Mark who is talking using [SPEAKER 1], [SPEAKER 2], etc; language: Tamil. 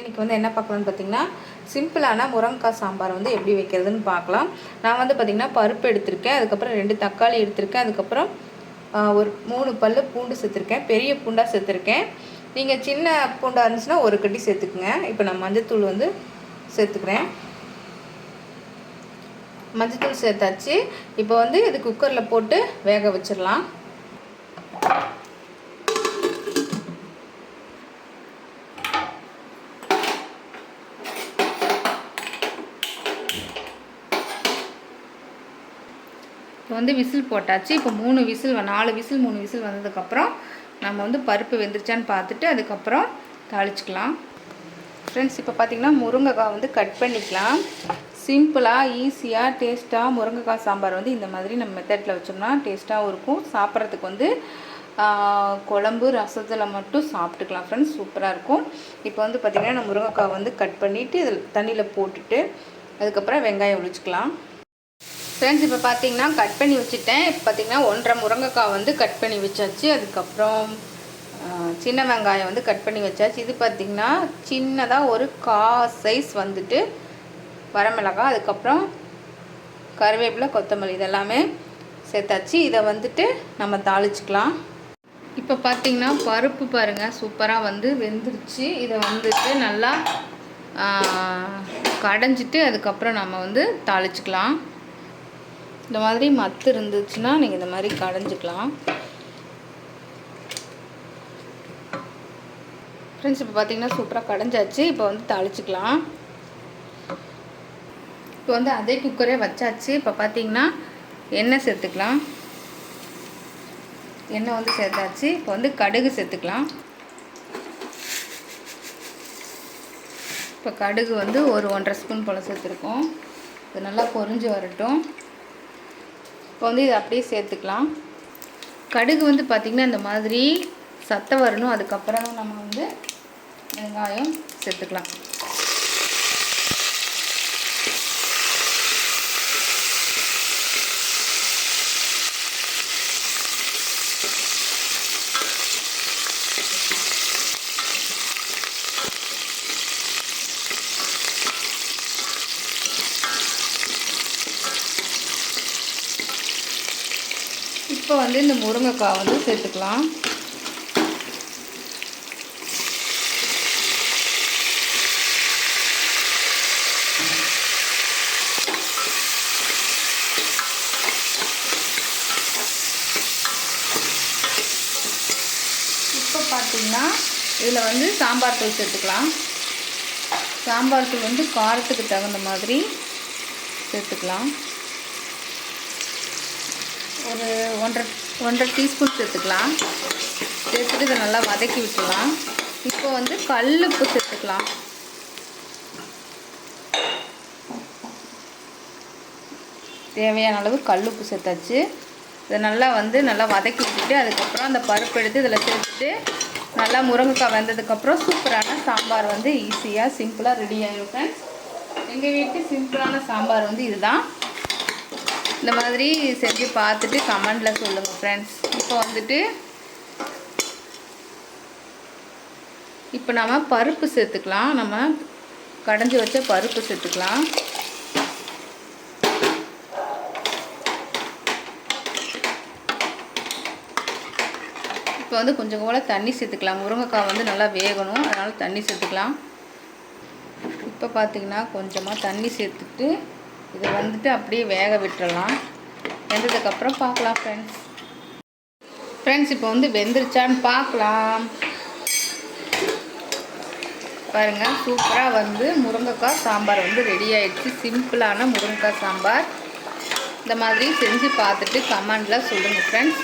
[SPEAKER 1] இன்றைக்கி வந்து என்ன பார்க்கலான்னு பார்த்தீங்கன்னா சிம்பிளான முருங்கைக்காய் சாம்பார் வந்து எப்படி வைக்கிறதுன்னு பார்க்கலாம். நான் வந்து பார்த்திங்கன்னா பருப்பு எடுத்திருக்கேன். அதுக்கப்புறம் ரெண்டு தக்காளி எடுத்திருக்கேன். அதுக்கப்புறம் ஒரு மூணு பல்லு பூண்டு சேர்த்துருக்கேன். பெரிய பூண்டாக சேர்த்துருக்கேன். நீங்கள் சின்ன பூண்டாக இருந்துச்சுன்னா ஒரு கட்டி சேர்த்துக்குங்க. இப்போ நான் மஞ்சத்தூள் வந்து சேர்த்துக்கிறேன். மஞ்சத்தூள் சேர்த்தாச்சு. இப்போ வந்து இது குக்கரில் போட்டு வேக வச்சிடலாம். இப்போ வந்து விசில் போட்டாச்சு. இப்போ மூணு விசில் வ- நாலு விசில் மூணு விசில் வந்ததுக்கப்புறம் நம்ம வந்து பருப்பு வெந்துருச்சான்னு பார்த்துட்டு அதுக்கப்புறம் தாளிச்சிக்கலாம். ஃப்ரெண்ட்ஸ் இப்போ பார்த்தீங்கன்னா முருங்கைக்காய் வந்து கட் பண்ணிக்கலாம். சிம்பிளாக ஈஸியாக டேஸ்ட்டாக முருங்கைக்காய் சாம்பார் வந்து இந்த மாதிரி நம்ம மெத்தடில் வச்சோம்னா டேஸ்ட்டாகவும் இருக்கும். சாப்பிட்றதுக்கு வந்து குழம்பு ரசத்தில் மட்டும் சாப்பிட்டுக்கலாம் ஃப்ரெண்ட்ஸ் சூப்பராக இருக்கும். இப்போ வந்து பார்த்திங்கன்னா நம்ம முருங்கைக்காய் வந்து கட் பண்ணிவிட்டு இதில் தண்ணியில் போட்டுட்டு அதுக்கப்புறம் வெங்காயம் ஒழிச்சிக்கலாம் ஃப்ரெண்ட்ஸ் இப்போ பார்த்தீங்கன்னா கட் பண்ணி வச்சுட்டேன். இப்போ பார்த்தீங்கன்னா ஒன்றரை முருங்கைக்காய் வந்து கட் பண்ணி வச்சாச்சு. அதுக்கப்புறம் சின்ன வெங்காயம் வந்து கட் பண்ணி வச்சாச்சு. இது பார்த்தீங்கன்னா சின்னதாக ஒரு கா சைஸ் வந்துட்டு வரமிளகாய் அதுக்கப்புறம் கருவேப்பிலை கொத்தமல்லி இதெல்லாமே சேர்த்தாச்சு. இதை வந்துட்டு நம்ம தாளிச்சிக்கலாம். இப்போ பார்த்தீங்கன்னா பருப்பு பாருங்கள் சூப்பராக வந்து வெந்துருச்சு. இதை வந்துட்டு நல்லா கடைஞ்சிட்டு அதுக்கப்புறம் நம்ம வந்து தாளிச்சிக்கலாம். இந்த மாதிரி மத்து இருந்துச்சுன்னா நீங்கள் இந்த மாதிரி கடைஞ்சிக்கலாம். ஃப்ரெண்ட்ஸ் இப்போ பார்த்தீங்கன்னா சூப்பராக கடைஞ்சாச்சு. இப்போ வந்து தாளிச்சிக்கலாம். இப்போ வந்து அதே குக்கரே வச்சாச்சு. இப்போ பார்த்தீங்கன்னா எண்ணெய் சேர்த்துக்கலாம். எண்ணெய் வந்து சேர்த்தாச்சு. இப்போ வந்து கடுகு சேர்த்துக்கலாம். இப்போ கடுகு வந்து ஒரு ஒன்றரை ஸ்பூன் போல் சேர்த்துருக்கோம். இது நல்லா பொரிஞ்சு வரட்டும். இப்போ வந்து இதை அப்படியே சேர்த்துக்கலாம். கடுகு வந்து பார்த்திங்கன்னா இந்த மாதிரி சத்தம் வரணும். அதுக்கப்புறம் நம்ம வந்து வெங்காயம் சேர்த்துக்கலாம். இப்போ வந்து இந்த முருங்கைக்காய் வந்து சேர்த்துக்கலாம். இப்போ பார்த்தீங்கன்னா இதில் வந்து சாம்பார் தூள் சேர்த்துக்கலாம். சாம்பார் தூள் வந்து காரத்துக்கு தகுந்த மாதிரி சேர்த்துக்கலாம். ஒரு ஒன்றரை ஒன்றரை டீஸ்பூன் சேர்த்துக்கலாம். சேர்த்துட்டு இதை நல்லா வதக்கி விட்டுலாம் இப்போ வந்து கல்லுப்பு சேர்த்துக்கலாம். தேவையான அளவு கல் உப்பு சேர்த்தாச்சு. இதை நல்லா வந்து நல்லா வதக்கி விட்டுட்டு அதுக்கப்புறம் அந்த பருப்பு எடுத்து இதில் சேர்த்துட்டு நல்லா முருங்கைக்காய் வெந்ததுக்கப்புறம் சூப்பரான சாம்பார் வந்து ஈஸியாக சிம்பிளாக ரெடி ஆகிடும் ஃப்ரெண்ட்ஸ் எங்கள் வீட்டு சிம்பிளான சாம்பார் வந்து இதுதான். இந்த மாதிரி செஞ்சு பார்த்துட்டு கமெண்டில் சொல்லுங்கள் ஃப்ரெண்ட்ஸ் இப்போ வந்துட்டு இப்போ நம்ம பருப்பு சேர்த்துக்கலாம். நம்ம கடைஞ்சி வச்ச பருப்பு சேர்த்துக்கலாம். இப்போ வந்து கொஞ்சம் கூட தண்ணி சேர்த்துக்கலாம். முருங்கைக்காய் வந்து நல்லா வேகணும். அதனால் தண்ணி சேர்த்துக்கலாம். இப்போ பார்த்திங்கன்னா கொஞ்சமாக தண்ணி சேர்த்துட்டு இதை வந்துட்டு அப்படியே வேக விட்டுறலாம். வெந்ததுக்கப்புறம் பார்க்கலாம் ஃப்ரெண்ட்ஸ் ஃப்ரெண்ட்ஸ் இப்போ வந்து வெந்துருச்சான்னு பார்க்கலாம். பாருங்கள் சூப்பராக வந்து முருங்கைக்காய் சாம்பார் வந்து ரெடி ஆயிடுச்சு. சிம்பிளான முருங்கைக்காய் சாம்பார். இந்த மாதிரி செஞ்சு பார்த்துட்டு கமெண்டில் சொல்லுங்கள் ஃப்ரெண்ட்ஸ்